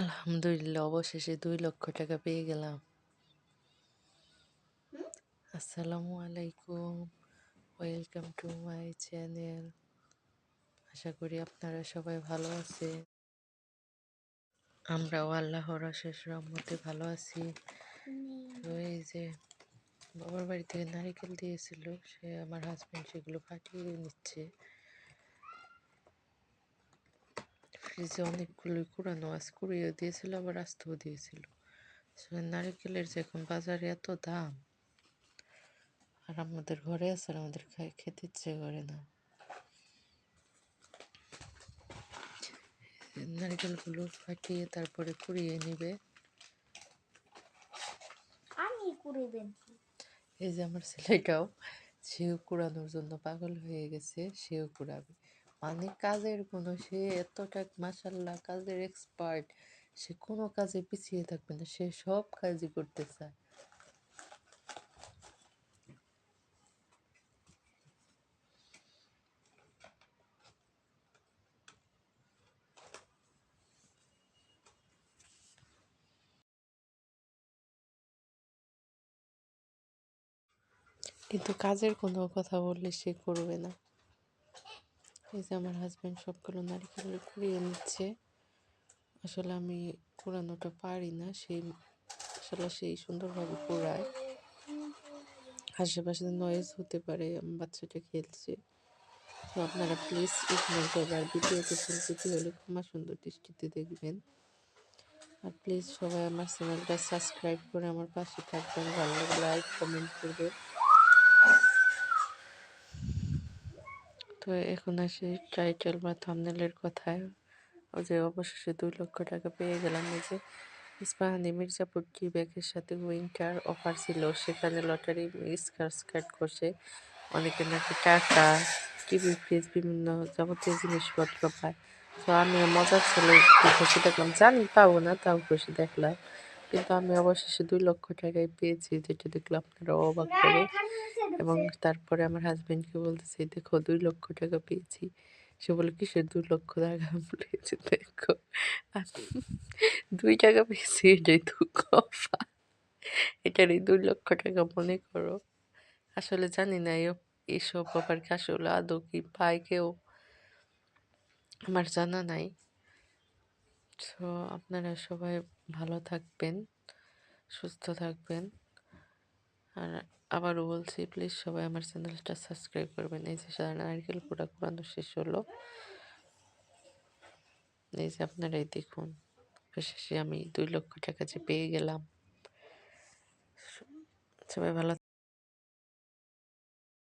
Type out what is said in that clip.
আলহামদুলিল্লাহ অবশেষে দুই লক্ষ টাকা পেয়ে গেলাম। আসসালামু আলাইকুম ওয়েলকাম টু মাই চ্যানেল। আশা করি আপনারা সবাই ভালো আছেন। আমরাও আল্লাহর অশেষ রহমতে ভালো আছি। তো এই যে বাবার বাড়ি থেকে নারিকেল দিয়েছিল সে আমার হাজব্যান্ড সেগুলো ফাটিয়ে নিচ্ছে। ফ্রিজে অনেকগুলোই কুড়ানো আছে কুড়িয়ে দিয়েছিল আবার আসতেও দিয়েছিল নারিকেলের যে এখন বাজারে এত দাম আর আমাদের ঘরে আছে আর আমাদের খাই খেতে ইচ্ছে করে না নারিকেলগুলো ফাটিয়ে তারপরে কুড়িয়ে নিবে এই যে আমার ছেলেটাও সেও কুড়ানোর জন্য পাগল হয়ে গেছে সেও কুড়াবে মানে কাজের কোনো, সে এতটা মাসাল্লাহ কাজের এক্সপার্ট সে কোনো কাজে পিছিয়ে থাকবে না, সে সব কাজই করতে চায়। কিন্তু কাজের কোনো কথা বললে সে করবে না। এই যে আমার হাজব্যান্ড সবগুলো নারিকেল কুড়িয়ে নিচ্ছে। আসলে আমি কুড়ানোটা পারি না সেই আসলে সেই সুন্দরভাবে কুড়ায় আশেপাশে নয়েজ হতে পারে আমার বাচ্চাটা খেলছে। তো আপনারা প্লিজ ইগনোর করবেন আর ভিডিওতে সেন্সিটিভ হলে ক্ষমা সুন্দর দৃষ্টিতে দেখবেন। আর প্লিজ সবাই আমার চ্যানেলটা সাবস্ক্রাইব করে আমার পাশে থাকবেন, ভালো লাগলে লাইক কমেন্ট করবেন তো এখন আসি টাইটেল বা থামনেলের কথায়। ও যে অবশেষে দুই লক্ষ টাকা পেয়ে গেলাম। যে ইস্পাহানি মির্জাপুর টি ব্যাগের সাথে উইন্টার অফার ছিল। সেখানে লটারি স্কার স্কার্ট করছে অনেকে নাকি টাকা, টিভি, ফ্রিজ বিভিন্ন যাবতীয় জিনিসপত্র পায়। তো আমি মজার ছেলে খুশি দেখলাম জানি পাবো না, তাও খুশি দেখলাম। কিন্তু আমি অবশেষে দুই লক্ষ টাকায় পেয়েছি, যেটা দেখলে আপনারা অবাক করে। এবং তারপরে আমার হাজবেন্ডকে বলতেছি, দেখো, দুই লক্ষ টাকা পেয়েছি। সে বলে, কিসের দুই লক্ষ টাকা? বলেছি দেখো, দুই টাকা পেয়েছি, এটাই দুঃখ এটারই দুই লক্ষ টাকা, মনে করো। আসলে জানি না এসব ব্যাপার কি আসলে আদৌ কি পায় কেউ? আমার জানা নাই। তো আপনারা সবাই ভালো থাকবেন, সুস্থ থাকবেন। আর আবারও বলছি প্লিজ সবাই আমার চ্যানেলটা সাবস্ক্রাইব করবেন। এই যে সাদা নারকেল পুরা কুড়ানো শেষ হলো। এই যে আপনারাই দেখুন শেষে আমি দুই লক্ষ টাকা যে পেয়ে গেলাম। সবাই ভালো